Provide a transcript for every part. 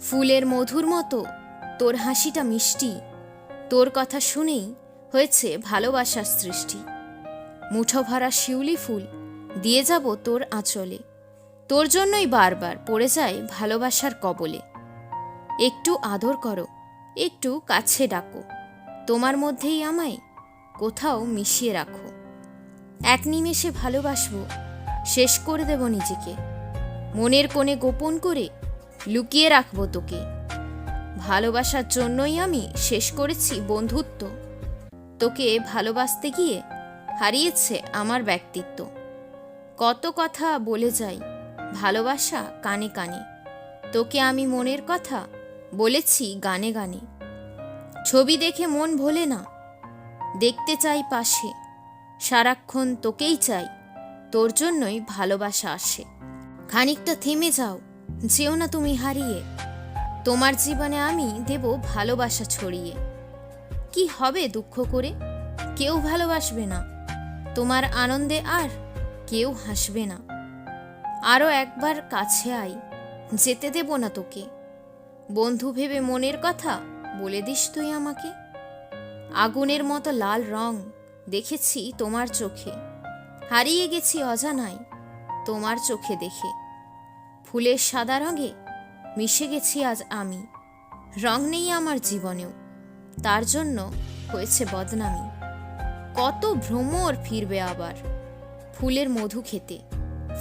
ফুলের মধুর মতো। তোর হাসিটা মিষ্টি। তোর কথা শুনেই হয়েছে ভালোবাসার সৃষ্টি। মুঠো ভরা শিউলি ফুল, দিয়ে যাব তোর আঁচলে। তোর জন্যই বারবার পড়ে যায় ভালোবাসার কবলে। একটু আদর করো, একটু কাছে ডাকো। তোমার মধ্যেই আমায় কোথাও মিশিয়ে রাখো। এক নিমেষে ভালোবাসবো, শেষ করে দেব নিজেকে। মনের কোণে গোপন করে লুকিয়ে রাখব তোকে। ভালোবাসার জন্যই আমি শেষ করেছি বন্ধুত্ব। তোকে ভালোবাসতে গিয়ে হারিয়েছে আমার ব্যক্তিত্ব। কত কথা বলে যাই ভালোবাসা কানে কানে। তোকে আমি মনের কথা বলেছি গানে গানে। ছবি দেখে মন ভোলে না। দেখতে চাই পাশে। সারাক্ষণ তোকেই চাই। তোর জন্যই ভালোবাসা আসে। খানিকটা থেমে যাও। যেও না তুমি হারিয়ে। তোমার জীবনে আমি দেব ভালোবাসা ছড়িয়ে। কি হবে দুঃখ করে? কেউ ভালোবাসবে না। তোমার আনন্দে আর কেউ হাসবে না। আরও একবার কাছে আই যেতে দেব না তোকে। বন্ধু ভেবে মনের কথা বলে দিস তুই আমাকে। আগুনের মতো লাল রং দেখেছি তোমার চোখে। হারিয়ে গেছি অজানায় তোমার চোখে দেখে। ফুলের সাদা রঙে মিশে গেছি আজ আমি। রং নেই আমার জীবনেও, তার জন্য হয়েছে বদনামি। কত ভ্রমর ফিরবে আবার ফুলের মধু খেতে।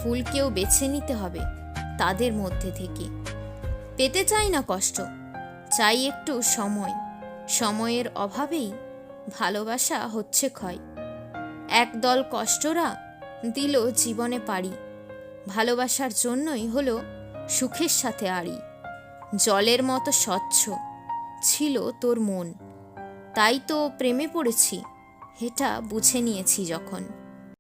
ফুলকেও বেছে নিতে হবে তাদের মধ্যে থেকে। পেতে চাই না কষ্ট, চাই একটু সময়। সময়ের অভাবেই ভালোবাসা হচ্ছে ক্ষয়। একদল কষ্টরা দিল জীবনে পারি। ভালোবাসার জন্যই হলো সুখের সাথে আড়ি। জলের মতো স্বচ্ছ ছিল তোর মন। তাই তো প্রেমে পড়েছি, এটা বুঝে নিয়েছি যখন।